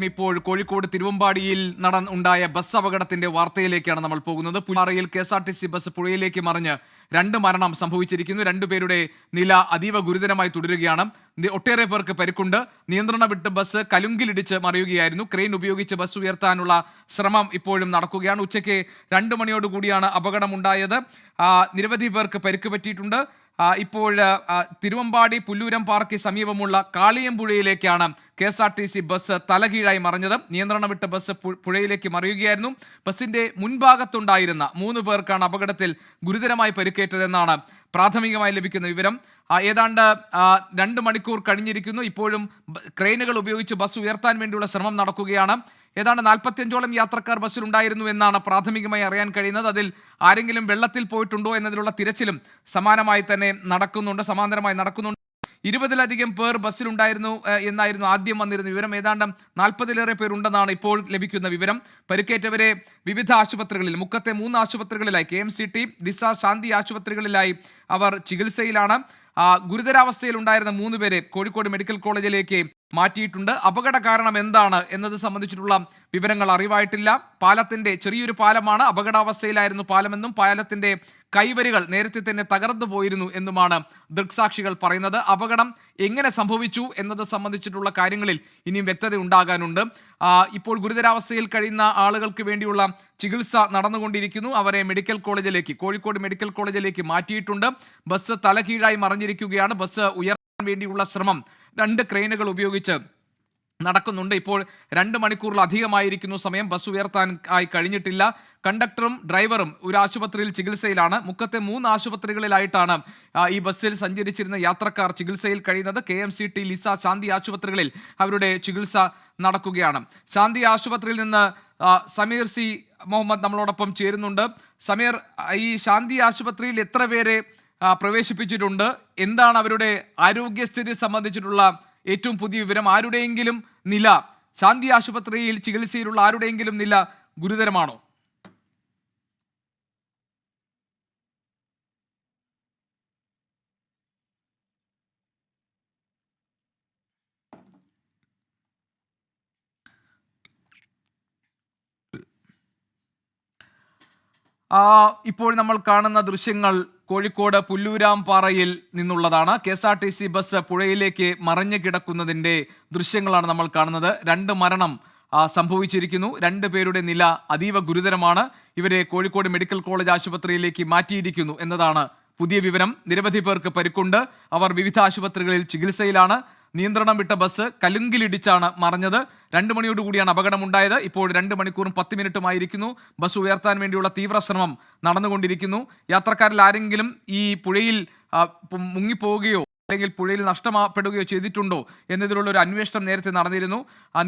ഇപ്പോൾ കോഴിക്കോട് തിരുവമ്പാടിയിൽ നട ഉണ്ടായ ബസ് അപകടത്തിന്റെ വാർത്തയിലേക്കാണ് നമ്മൾ പോകുന്നത്. പുലാറയിൽ K S R T C bus പുഴയിലേക്ക് മറിഞ്ഞ് രണ്ട് മരണം സംഭവിച്ചിരിക്കുന്നു. രണ്ടുപേരുടെ നില അതീവ ഗുരുതരമായി തുടരുകയാണ്. ഒട്ടേറെ പേർക്ക് പരിക്കുണ്ട്. നിയന്ത്രണം വിട്ട് ബസ് കലുങ്കിലിടിച്ച് മറിയുകയായിരുന്നു. ക്രെയിൻ ഉപയോഗിച്ച് ബസ് ഉയർത്താനുള്ള ശ്രമം ഇപ്പോഴും നടക്കുകയാണ്. ഉച്ചയ്ക്ക് രണ്ട് മണിയോടുകൂടിയാണ് അപകടമുണ്ടായത്. നിരവധി പേർക്ക് പരിക്ക് പറ്റിയിട്ടുണ്ട്. ഇപ്പോൾ തിരുവമ്പാടി പുല്ലൂരം പാർക്ക് സമീപമുള്ള കാളിയമ്പുഴയിലേക്കാണ് K S R T C bus തലകീഴായി മറിഞ്ഞത് നിയന്ത്രണം വിട്ട ബസ് പുഴയിലേക്ക് മറിയുകയായിരുന്നു. ബസിന്റെ മുൻഭാഗത്തുണ്ടായിരുന്ന മൂന്ന് പേർക്കാണ് അപകടത്തിൽ ഗുരുതരമായി പരിക്കേറ്റതെന്നാണ് പ്രാഥമികമായി ലഭിക്കുന്ന വിവരം. ഏതാണ്ട് രണ്ട് മണിക്കൂർ കഴിഞ്ഞിരിക്കുന്നു. ഇപ്പോഴും ക്രെയിനുകൾ ഉപയോഗിച്ച് ബസ് ഉയർത്താൻ വേണ്ടിയുള്ള ശ്രമം നടക്കുകയാണ്. ഏതാണ്ട് നാൽപ്പത്തിയഞ്ചോളം യാത്രക്കാർ ബസ്സിലുണ്ടായിരുന്നു എന്നാണ് പ്രാഥമികമായി അറിയാൻ കഴിയുന്നത്. അതിൽ ആരെങ്കിലും വെള്ളത്തിൽ പോയിട്ടുണ്ടോ എന്നതിലുള്ള തിരച്ചിലും സമാനമായി തന്നെ നടക്കുന്നുണ്ട് സമാന്തരമായി നടക്കുന്നുണ്ട്. ഇരുപതിലധികം പേർ ബസ്സിലുണ്ടായിരുന്നു എന്നായിരുന്നു ആദ്യം വന്നിരുന്ന വിവരം. ഏതാണ്ട് നാൽപ്പതിലേറെ പേരുണ്ടെന്നാണ് ഇപ്പോൾ ലഭിക്കുന്ന വിവരം. പരിക്കേറ്റവരെ വിവിധ ആശുപത്രികളിൽ മുക്കത്തെ മൂന്ന് ആശുപത്രികളിലായി കെ എം സി ടി ദിസ ശാന്തി ആശുപത്രികളിലായി അവർ ചികിത്സയിലാണ്. ഗുരുതരാവസ്ഥയിലുണ്ടായിരുന്ന മൂന്ന് പേരെ കോഴിക്കോട് മെഡിക്കൽ കോളേജിലേക്ക് മാറ്റിയിട്ടുണ്ട്. അപകട കാരണം എന്താണ് എന്നത് സംബന്ധിച്ചിട്ടുള്ള വിവരങ്ങൾ അറിവായിട്ടില്ല. പാലത്തിന്റെ ചെറിയൊരു പാലമാണ് അപകടാവസ്ഥയിലായിരുന്നു പാലമെന്നും പാലത്തിന്റെ കൈവരികൾ നേരത്തെ തന്നെ തകർന്നു പോയിരുന്നു എന്നുമാണ് ദൃക്സാക്ഷികൾ പറയുന്നത്. അപകടം എങ്ങനെ സംഭവിച്ചു എന്നത് സംബന്ധിച്ചിട്ടുള്ള കാര്യങ്ങളിൽ ഇനിയും വ്യക്തത ഉണ്ടാകാനുണ്ട്. ഇപ്പോൾ ഗുരുതരാവസ്ഥയിൽ കഴിയുന്ന ആളുകൾക്ക് വേണ്ടിയുള്ള ചികിത്സ നടന്നുകൊണ്ടിരിക്കുന്നു. അവരെ മെഡിക്കൽ കോളേജിലേക്ക് കോഴിക്കോട് മെഡിക്കൽ കോളേജിലേക്ക് മാറ്റിയിട്ടുണ്ട്. ബസ് തലകീഴായി മറിഞ്ഞിരിക്കുകയാണ്. ബസ് ഉയർത്താൻ വേണ്ടിയുള്ള ശ്രമം. രണ്ട് ക്രെയിനുകൾ ഉപയോഗിച്ച് നടക്കുന്നുണ്ട്. ഇപ്പോൾ രണ്ട് മണിക്കൂറിലധികമായിരിക്കുന്നു. സമയം ബസ് ഉയർത്താൻ ആയി കഴിഞ്ഞിട്ടില്ല. കണ്ടക്ടറും ഡ്രൈവറും ഒരു ആശുപത്രിയിൽ ചികിത്സയിലാണ്. മുക്കത്തെ മൂന്ന് ആശുപത്രികളിലായിട്ടാണ് ഈ ബസ്സിൽ സഞ്ചരിച്ചിരുന്ന യാത്രക്കാർ ചികിത്സയിൽ കഴിയുന്നത്. K M C T Lisa Shanti ആശുപത്രികളിൽ അവരുടെ ചികിത്സ നടക്കുകയാണ്. ശാന്തി ആശുപത്രിയിൽ നിന്ന് സമീർ സി മുഹമ്മദ് നമ്മളോടൊപ്പം ചേരുന്നുണ്ട്. സമീർ ഈ ശാന്തി ആശുപത്രിയിൽ എത്ര പേരെ പ്രവേശിപ്പിച്ചിട്ടുണ്ട്? എന്താണ് അവരുടെ ആരോഗ്യസ്ഥിതി സംബന്ധിച്ചിട്ടുള്ള ഏറ്റവും പുതിയ വിവരം ആരുടെയെങ്കിലും നില? ശാന്തി ആശുപത്രിയിൽ ചികിത്സയിലുള്ള ആരുടെയെങ്കിലും നില ഗുരുതരമാണോ? ഇപ്പോൾ നമ്മൾ കാണുന്ന ദൃശ്യങ്ങൾ കോഴിക്കോട് പുല്ലൂരാംപാറയിൽ നിന്നുള്ളതാണ് K S R T C bus പുഴയിലേക്ക് മറഞ്ഞു കിടക്കുന്നതിന്റെ ദൃശ്യങ്ങളാണ് നമ്മൾ കാണുന്നത്. രണ്ട് മരണം സംഭവിച്ചിരിക്കുന്നു. രണ്ട് പേരുടെ നില അതീവ ഗുരുതരമാണ്. ഇവരെ കോഴിക്കോട് മെഡിക്കൽ കോളേജ് ആശുപത്രിയിലേക്ക് മാറ്റിയിരിക്കുന്നു എന്നതാണ് പുതിയ വിവരം. നിരവധി പേർക്ക് പരിക്കുണ്ട്. അവർ വിവിധ ആശുപത്രികളിൽ ചികിത്സയിലാണ്. നിയന്ത്രണം വിട്ട ബസ് കലുങ്കിലിടിച്ചാണ് മറഞ്ഞത്. രണ്ട് മണിയോടുകൂടിയാണ് അപകടമുണ്ടായത്. ഇപ്പോൾ രണ്ട് മണിക്കൂറും പത്ത് മിനിറ്റുമായിരിക്കുന്നു. ബസ് ഉയർത്താൻ വേണ്ടിയുള്ള തീവ്ര ശ്രമം നടന്നുകൊണ്ടിരിക്കുന്നു. യാത്രക്കാരിൽ ആരെങ്കിലും ഈ പുഴയിൽ മുങ്ങിപ്പോവുകയോ അല്ലെങ്കിൽ പുഴയിൽ നഷ്ടപ്പെടുകയോ ചെയ്തിട്ടുണ്ടോ എന്നതിലുള്ള ഒരു അന്വേഷണം നേരത്തെ നടന്നിരുന്നു.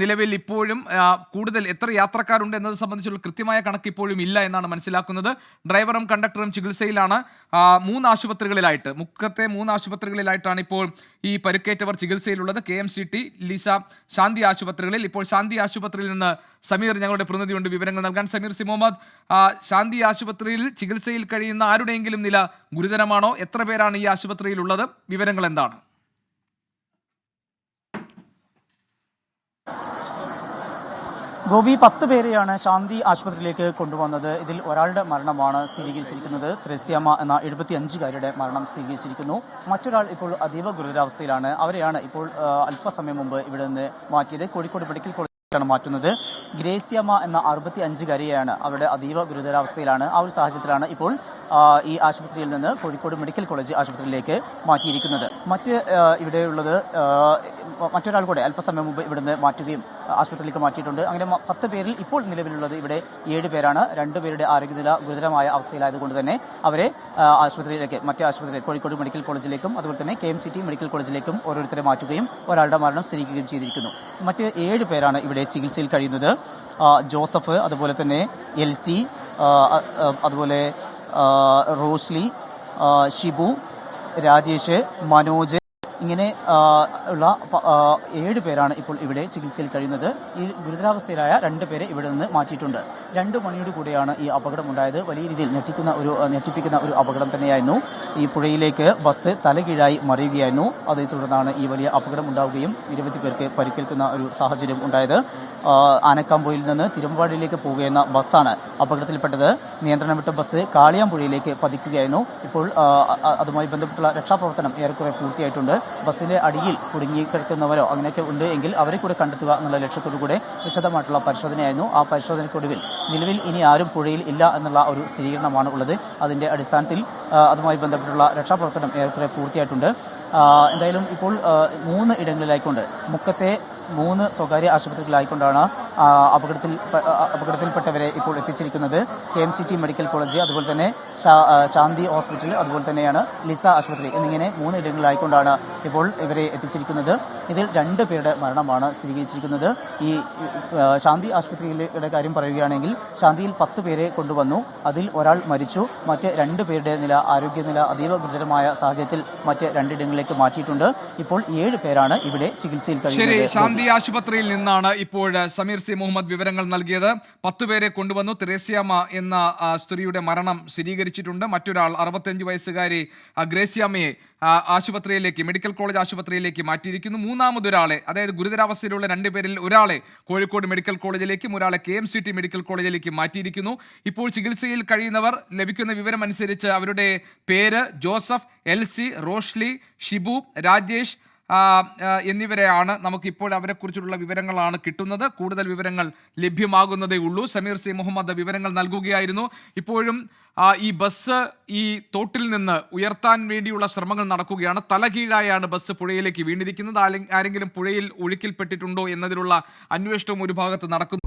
നിലവിൽ ഇപ്പോഴും കൂടുതൽ എത്ര യാത്രക്കാരുണ്ട് എന്നത് സംബന്ധിച്ചുള്ള കൃത്യമായ കണക്ക് ഇപ്പോഴും ഇല്ല എന്നാണ് മനസ്സിലാക്കുന്നത്. ഡ്രൈവറും കണ്ടക്ടറും ചികിത്സയിലാണ്. മൂന്ന് ആശുപത്രികളിലായിട്ട് മുക്കത്തെ മൂന്ന് ആശുപത്രികളിലായിട്ടാണ് ഇപ്പോൾ ഈ പരുക്കേറ്റവർ ചികിത്സയിലുള്ളത്. K M C T Lisa Shanti ആശുപത്രികളിൽ. ഇപ്പോൾ ശാന്തി ആശുപത്രിയിൽ നിന്ന് സമീർ ഞങ്ങളുടെ പ്രതിനിധിയുണ്ട്. വിവരങ്ങൾ നൽകാൻ സമീർ സി മുഹമ്മദ് ശാന്തി ആശുപത്രിയിൽ ചികിത്സയിൽ കഴിയുന്ന ആരുടെയെങ്കിലും നില ഗുരുതരമാണോ? എത്ര പേരാണ് ഈ ആശുപത്രിയിലുള്ളത്? വിവരങ്ങൾ എന്താണ്? ഗോപി പത്ത് പേരെയാണ് ശാന്തി ആശുപത്രിയിലേക്ക് കൊണ്ടുവന്നത്. ഇതിൽ ഒരാളുടെ മരണമാണ് സ്ഥിരീകരിച്ചിരിക്കുന്നത്. ത്രസ്യാമ എന്ന എഴുപത്തിയഞ്ചുകാരിയുടെ മരണം സ്ഥിരീകരിച്ചിരിക്കുന്നു. മറ്റൊരാൾ ഇപ്പോൾ അതീവ ഗുരുതരാവസ്ഥയിലാണ്. അവരെയാണ് ഇപ്പോൾ അല്പസമയം മുമ്പ് ഇവിടെ നിന്ന് മാറ്റിയത്. കോഴിക്കോട് മെഡിക്കൽ കോളേജ് ാണ് മാറ്റുന്നത്. ഗ്രേസ്യമ്മ എന്ന അറുപത്തി അഞ്ചുകാരിയാണ് അവരുടെ അതീവ ഗുരുതരാവസ്ഥയിലാണ്. ആ ഒരു സാഹചര്യത്തിലാണ് ഇപ്പോൾ ഈ ആശുപത്രിയിൽ നിന്ന് കോഴിക്കോട് മെഡിക്കൽ കോളേജ് ആശുപത്രിയിലേക്ക് മാറ്റിയിരിക്കുന്നത്. മറ്റ് ഇവിടെയുള്ളത് മറ്റൊരാൾ കൂടെ അല്പസമയം മുമ്പ് ഇവിടുന്ന് മാറ്റുകയും ആശുപത്രിയിലേക്ക് മാറ്റിയിട്ടുണ്ട്. അങ്ങനെ പത്ത് പേരിൽ ഇപ്പോൾ നിലവിലുള്ളത് ഇവിടെ ഏഴ് പേരാണ്. രണ്ടുപേരുടെ ആരോഗ്യനില ഗുരുതരമായ അവസ്ഥയിലായതുകൊണ്ട് തന്നെ അവരെ ആശുപത്രിയിലേക്ക് മറ്റേ ആശുപത്രി കോഴിക്കോട് മെഡിക്കൽ കോളേജിലേക്കും അതുപോലെ തന്നെ K M C T medical കോളേജിലേക്കും ഓരോരുത്തരെ മാറ്റുകയും ഒരാളുടെ മരണം സ്ഥിരീകരിക്കുകയും ചെയ്തിരിക്കുന്നു. മറ്റ് ഏഴ് പേരാണ് ഇവിടെ ചികിത്സയിൽ കഴിയുന്നത്. ജോസഫ് അതുപോലെ തന്നെ എൽ അതുപോലെ ആ, റോഷ്ലി ആ, ഷിബു രാജേഷ് മനോജ് ഇങ്ങനെ ഉള്ള ഏഴ് പേരാണ് ഇപ്പോൾ ഇവിടെ ചികിത്സയിൽ കഴിയുന്നത്. ഈ ഗുരുതരാവസ്ഥയിലായ രണ്ട് പേരെ ഇവിടെ നിന്ന് മാറ്റിയിട്ടുണ്ട്. രണ്ട് മണിയോട് കൂടിയാണ് ഈ അപകടമുണ്ടായത്. വലിയ രീതിയിൽ ഞെട്ടിക്കുന്ന ഒരു ഞെട്ടിപ്പിക്കുന്ന ഒരു അപകടം തന്നെയായിരുന്നു. ഈ പുഴയിലേക്ക് ബസ് തലകീഴായി മറിയുകയായിരുന്നു. അതേ തുടർന്നാണ് ഈ വലിയ അപകടം ഉണ്ടാവുകയും നിരവധി പേർക്ക് പരിക്കേൽക്കുന്ന ഒരു സാഹചര്യം ഉണ്ടായത്. ആനക്കാമ്പോയിൽ നിന്ന് തിരുമ്പാടിയിലേക്ക് പോകുകയെന്ന ബസ്സാണ് അപകടത്തിൽപ്പെട്ടത്. നിയന്ത്രണം വിട്ട ബസ് കാളിയാമ്പുഴയിലേക്ക് പതിക്കുകയായിരുന്നു. ഇപ്പോൾ അതുമായി ബന്ധപ്പെട്ടുള്ള രക്ഷാപ്രവർത്തനം ഏറെക്കുറെ പൂർത്തിയായിട്ടുണ്ട്. ബസ്സിന്റെ അടിയിൽ കുടുങ്ങി കിടക്കുന്നവരോ അങ്ങനെയൊക്കെ ഉണ്ട് എങ്കിൽ അവരെ കൂടെ കണ്ടെത്തുക എന്നുള്ള ലക്ഷ്യത്തോടു കൂടെ വിശദമായിട്ടുള്ള പരിശോധനയായിരുന്നു. ആ പരിശോധനയ്ക്കൊടുവിൽ നിലവിൽ ഇനി ആരും പുഴയിൽ ഇല്ല എന്നുള്ള ഒരു സ്ഥിരീകരണമാണ് ഉള്ളത്. അതിന്റെ അടിസ്ഥാനത്തിൽ അതുമായി ബന്ധപ്പെട്ടുള്ള രക്ഷാപ്രവർത്തനം ഏറെക്കുറെ പൂർത്തിയായിട്ടുണ്ട്. എന്തായാലും ഇപ്പോൾ മൂന്ന് ഇടങ്ങളിലായിക്കൊണ്ട് മുക്കത്തെ മൂന്ന് സ്വകാര്യ ആശുപത്രികളായിക്കൊണ്ടാണ് അപകടത്തിൽ അപകടത്തിൽപ്പെട്ടവരെ ഇപ്പോൾ എത്തിച്ചിരിക്കുന്നത്. K M C T medical college അതുപോലെ തന്നെ ശാന്തി ഹോസ്പിറ്റൽ അതുപോലെ തന്നെയാണ് ലിസ ആശുപത്രി എന്നിങ്ങനെ മൂന്ന് ഇടങ്ങളിലായിക്കൊണ്ടാണ് ഇപ്പോൾ ഇവരെ എത്തിച്ചിരിക്കുന്നത്. ഇതിൽ രണ്ട് പേരുടെ മരണമാണ് സ്ഥിരീകരിച്ചിരിക്കുന്നത്. ഈ ശാന്തി ആശുപത്രിയുടെ കാര്യം പറയുകയാണെങ്കിൽ ശാന്തിയിൽ പത്ത് പേരെ കൊണ്ടുവന്നു. അതിൽ ഒരാൾ മരിച്ചു. മറ്റ് രണ്ട് പേരുടെ നില ആരോഗ്യനില അതീവ ഗുരുതരമായ സാഹചര്യത്തിൽ മറ്റ് രണ്ടിടങ്ങളിലേക്ക് മാറ്റിയിട്ടുണ്ട്. ഇപ്പോൾ ഏഴ് പേരാണ് ഇവിടെ ചികിത്സയിൽ കഴിയുന്നത്. ശാന്തി ആശുപത്രിയിൽ നിന്നാണ് ഇപ്പോൾ സമീർ സി മുഹമ്മദ് വിവരങ്ങൾ നൽകിയത്. പത്തുപേരെ കൊണ്ടുവന്നു. തെരേസ്യാമ്മ എന്ന സ്ത്രീയുടെ മരണം സ്ഥിരീകരിച്ചിട്ടുണ്ട്. മറ്റൊരാൾ അറുപത്തിയഞ്ച് വയസ്സുകാരി ഗ്രേസ്യാമ്മയെ ആശുപത്രിയിലേക്ക് മെഡിക്കൽ കോളേജ് ആശുപത്രിയിലേക്ക് മാറ്റിയിരിക്കുന്നു. മൂന്നാമതൊരാളെ അതായത് ഗുരുതരാവസ്ഥയിലുള്ള രണ്ടുപേരിൽ ഒരാളെ കോഴിക്കോട് മെഡിക്കൽ കോളേജിലേക്കും ഒരാളെ K M C T medical കോളേജിലേക്ക് മാറ്റിയിരിക്കുന്നു. ഇപ്പോൾ ചികിത്സയിൽ കഴിയുന്നവർ ലഭിക്കുന്ന വിവരം അനുസരിച്ച് അവരുടെ പേര് ജോസഫ് എൽസി റോഷ്ലി ഷിബു രാജേഷ് എന്നിവരെയാണ് നമുക്കിപ്പോൾ അവരെക്കുറിച്ചുള്ള വിവരങ്ങളാണ് കിട്ടുന്നത്. കൂടുതൽ വിവരങ്ങൾ ലഭ്യമാകുന്നതേ ഉള്ളൂ. സമീർ സി മുഹമ്മദ് വിവരങ്ങൾ നൽകുകയായിരുന്നു. ഇപ്പോഴും ഈ ബസ് ഈ തോട്ടിൽ നിന്ന് ഉയർത്താൻ വേണ്ടിയുള്ള ശ്രമങ്ങൾ നടക്കുകയാണ്. തലകീഴായാണ് ബസ് പുഴയിലേക്ക് വീണിരിക്കുന്നത്. ആരെങ്കിലും പുഴയിൽ ഒഴുക്കിൽപ്പെട്ടിട്ടുണ്ടോ എന്നതിലുള്ള അന്വേഷണം ഒരു ഭാഗത്ത് നടക്കുന്നു.